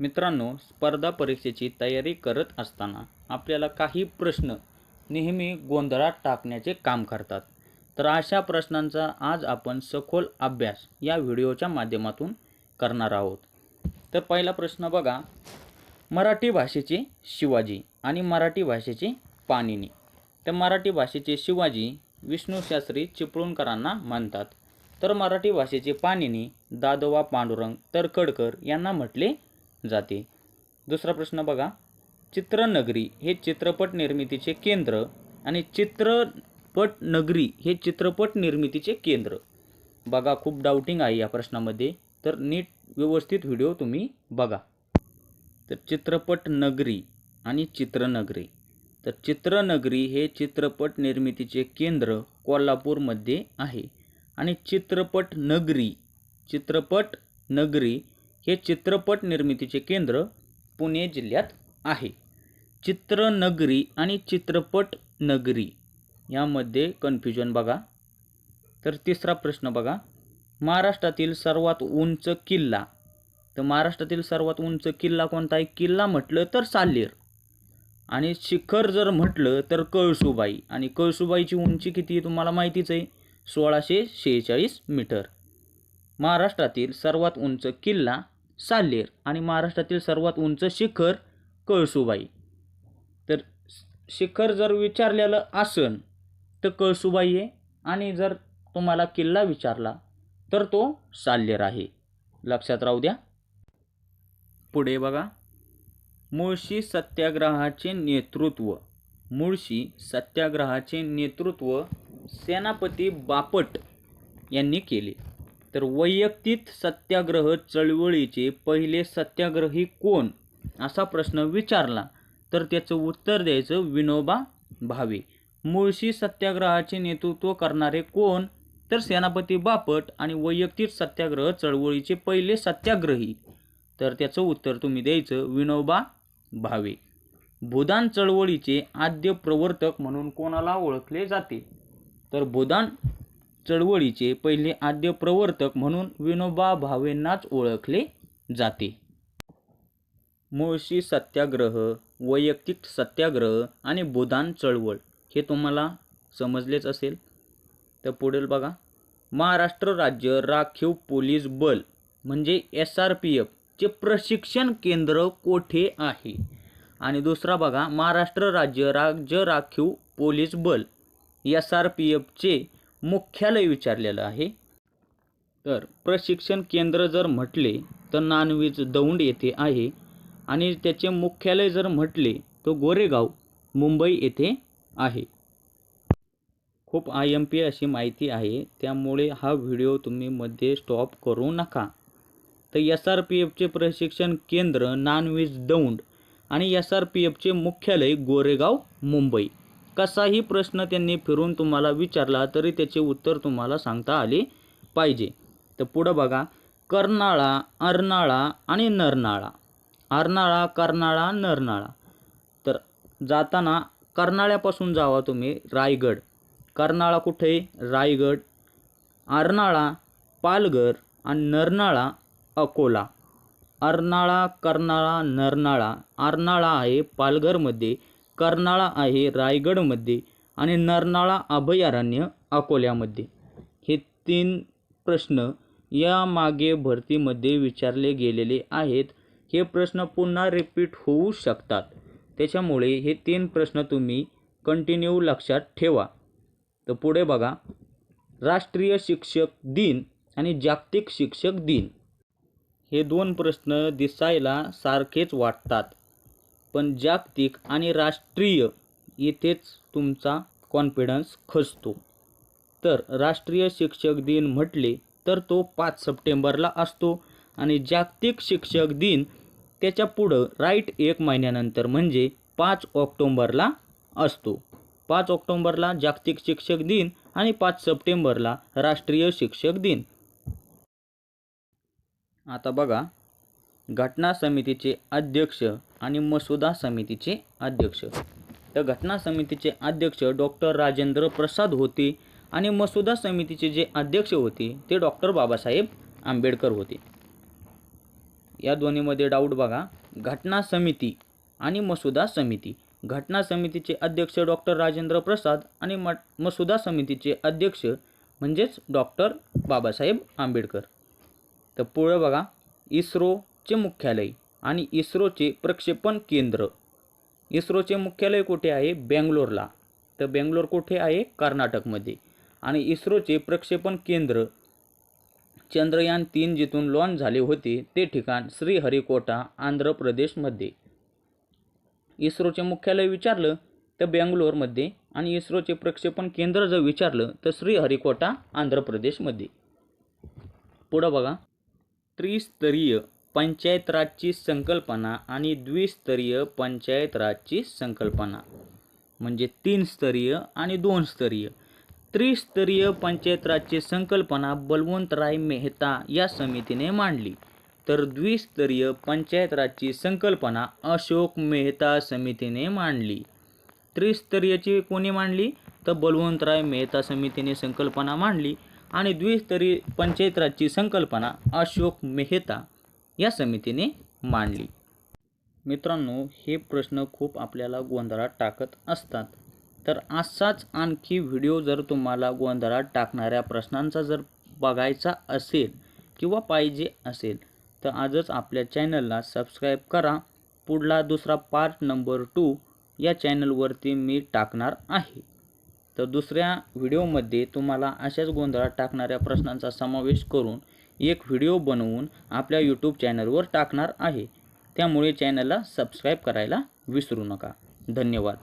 मित्रांनो स्पर्धा परीक्षेची तयारी करत असताना आपल्याला काही प्रश्न नेहमी गोंधळात टाकण्याचे काम करतात. तर अशा प्रश्नांचा आज आपण सखोल अभ्यास या व्हिडिओच्या माध्यमातून करणार आहोत. तर पहिला प्रश्न बघा. मराठी भाषेचे शिवाजी आणि मराठी भाषेचे पाणिनी. तर मराठी भाषेचे शिवाजी विष्णूशास्त्री चिपळूणकरांना म्हणतात तर मराठी भाषेचे पाणिनी दादोबा पांडुरंग तरखडकर यांना म्हटले जाते. दुसरा प्रश्न बघा. चित्रनगरी हे चित्रपट निर्मितीचे केंद्र आणि चित्रपट नगरी हे चित्रपट निर्मितीचे केंद्र. बघा खूप डाऊटिंग आहे या प्रश्नामध्ये. तर नीट व्यवस्थित व्हिडिओ तुम्ही बघा. तर चित्रपट नगरी आणि चित्रनगरी. तर चित्रनगरी हे चित्रपट निर्मितीचे केंद्र कोल्हापूरमध्ये आहे. आणि चित्रपट नगरी चित्रपट नगरी हे चित्रपट निर्मितीचे केंद्र पुणे जिल्ह्यात आहे. चित्रनगरी आणि चित्रपट नगरी यामध्ये कन्फ्युजन बघा. तर तिसरा प्रश्न बघा. महाराष्ट्रातील सर्वात उंच किल्ला. तर महाराष्ट्रातील सर्वात उंच किल्ला कोणता आहे? किल्ला म्हटलं तर सालेर. आणि शिखर जर म्हटलं तर कळसुबाई. आणि कळसुबाईची उंची किती आहे तुम्हाला माहितीच आहे? सोळाशे शेहेचाळीस मीटर. महाराष्ट्रातील सर्वात उंच किल्ला साल्लेर आणि महाराष्ट्रातील सर्वात उंच शिखर कळसुबाई. तर शिखर जर विचारलेलं आसन तर कळसुबाई आहे आणि जर तुम्हाला किल्ला विचारला तर तो साल्लेर आहे. लक्षात राहू द्या. पुढे बघा. मुळशी सत्याग्रहाचे नेतृत्व. मुळशी सत्याग्रहाचे नेतृत्व सेनापती बापट यांनी केले. तर वैयक्तिक सत्याग्रह चळवळीचे पहिले सत्याग्रही कोण? असा प्रश्न विचारला. तर त्याचं उत्तर द्यायचं विनोबा भावे. मुळशी सत्याग्रहाचे नेतृत्व करणारे कोण? तर सेनापती बापट आणि वैयक्तिक सत्याग्रह चळवळीचे पहिले सत्याग्रही. तर त्याचं उत्तर तुम्ही द्यायचं विनोबा भावे. भूदान चळवळीचे आद्य प्रवर्तक म्हणून कोणाला ओळखले जाते? तर भूदान चळवळीचे पहिले आद्य प्रवर्तक म्हणून विनोबा भावेंनाच ओळखले जाते. मुळशी सत्याग्रह वैयक्तिक सत्याग्रह आणि भूदान चळवळ हे तुम्हाला समजलेच असेल. तर पुढील बघा. महाराष्ट्र राज्य राखीव पोलीस बल म्हणजे एस आर पी एफचे प्रशिक्षण केंद्र कोठे आहे? आणि दुसरा बघा. महाराष्ट्र राज्य राज्य राखीव पोलीस बल एस आर पी एफचे मुख्यालय विचारलेलं आहे. तर प्रशिक्षण केंद्र जर म्हटले तर नानवीज दौंड येथे आहे आणि त्याचे मुख्यालय जर म्हटले तर गोरेगाव मुंबई येथे आहे. खूप आय एम पी अशी माहिती आहे त्यामुळे हा व्हिडिओ तुम्ही मध्ये स्टॉप करू नका. तर एस आर पी एफचे प्रशिक्षण केंद्र नानवीज दौंड आणि एस आर पी एफचे मुख्यालय गोरेगाव मुंबई. कसाही प्रश्न त्यांनी फिरून तुम्हाला विचारला तरी त्याचे उत्तर तुम्हाला सांगता आले पाहिजे. तर पुढं बघा. कर्नाळा अर्नाळा आणि नरनाळा. अर्नाळा कर्नाळा नरनाळा. तर जाताना कर्नाळ्यापासून जावा तुम्ही रायगड. कर्नाळा कुठे? रायगड. अर्नाळा पालघर आणि नरनाळा अकोला. अर्नाळा कर्नाळा नरनाळा. अर्नाळा आहे पालघरमध्ये. कर्नाळा आहे रायगडमध्ये आणि नरनाळा अभयारण्य अकोल्यामध्ये. हे तीन प्रश्न या मागे भरतीमध्ये विचारले गेलेले आहेत. हे प्रश्न पुन्हा रिपीट होऊ शकतात. त्याच्यामुळे हे तीन प्रश्न तुम्ही कंटिन्यू लक्षात ठेवा. तर पुढे बघा. राष्ट्रीय शिक्षक दिन आणि जागतिक शिक्षक दिन. हे दोन प्रश्न दिसायला सारखेच वाटतात. पण जागतिक आणि राष्ट्रीय येथेच तुमचा कॉन्फिडन्स खचतो. तर राष्ट्रीय शिक्षक दिन म्हटले तर तो पाच सप्टेंबरला असतो आणि जागतिक शिक्षक दिन त्याच्या पुढं राईट एक महिन्यानंतर म्हणजे पाच ऑक्टोंबरला असतो. पाच ऑक्टोंबरला जागतिक शिक्षक दिन आणि पाच सप्टेंबरला राष्ट्रीय शिक्षक दिन. आता बघा घटना समितीचे अध्यक्ष आणि मसुदा समितीचे अध्यक्ष. तर घटना समितीचे अध्यक्ष डॉक्टर राजेंद्र प्रसाद होते आणि मसुदा समितीचे जे अध्यक्ष होते ते डॉक्टर बाबासाहेब आंबेडकर होते. या दोन्हीमध्ये डाऊट बघा. घटना समिती आणि मसुदा समिती. घटना समितीचे अध्यक्ष डॉक्टर राजेंद्र प्रसाद आणि म मसुदा समितीचे अध्यक्ष म्हणजेच डॉक्टर बाबासाहेब आंबेडकर. तर पुढं बघा. इस्रोचे मुख्यालय. आणि इस्रोचे प्रक्षेपण केंद्र. इस्रोचे मुख्यालय कुठे आहे? बेंगलोरला. तर बेंगलोर कुठे आहे? कर्नाटकमध्ये. आणि इस्रोचे प्रक्षेपण केंद्र. चंद्रयान तीन जिथून लॉन्च झाले होते ते ठिकाण श्रीहरिकोटा आंध्र प्रदेशमध्ये. इस्रोचे मुख्यालय विचारलं तर बेंगलोरमध्ये आणि इस्रोचे प्रक्षेपण केंद्र जर विचारलं तर श्रीहरिकोटा आंध्र प्रदेशमध्ये. पुढं बघा. त्रिस्तरीय पंचायत राजची संकल्पना आणि द्विस्तरीय पंचायत राजची संकल्पना. म्हणजे तीन स्तरीय आणि दोन स्तरीय. त्रिस्तरीय पंचायत राजची संकल्पना बलवंतराय मेहता या समितीने मांडली. तर द्विस्तरीय पंचायत राजची संकल्पना अशोक मेहता समितीने मांडली. त्रिस्तरीयची कोणी मांडली? तर बलवंतराय मेहता समितीने संकल्पना मांडली. आणि द्विस्तरीय पंचायत राजची संकल्पना अशोक मेहता. या समितीने मांडली. मित्रांनो हे प्रश्न खूप आपल्याला गोंधळात टाकत असतात. तर असाच आणखी व्हिडिओ जर तुम्हाला गोंधळात टाकणाऱ्या प्रश्नांचा जर बघायचा असेल किंवा पाहिजे असेल तर आजच आपल्या चॅनलला सबस्क्राईब करा. पुढला दुसरा पार्ट नंबर टू या चॅनलवरती मी टाकणार आहे. तर दुसऱ्या व्हिडिओमध्ये तुम्हाला अशाच गोंधळात टाकणाऱ्या प्रश्नांचा समावेश करून एक व्हिडिओ बनवून आपल्या यूट्यूब चॅनलवर टाकणार आहे. त्यामुळे चॅनलला सबस्क्राईब करायला विसरू नका. धन्यवाद.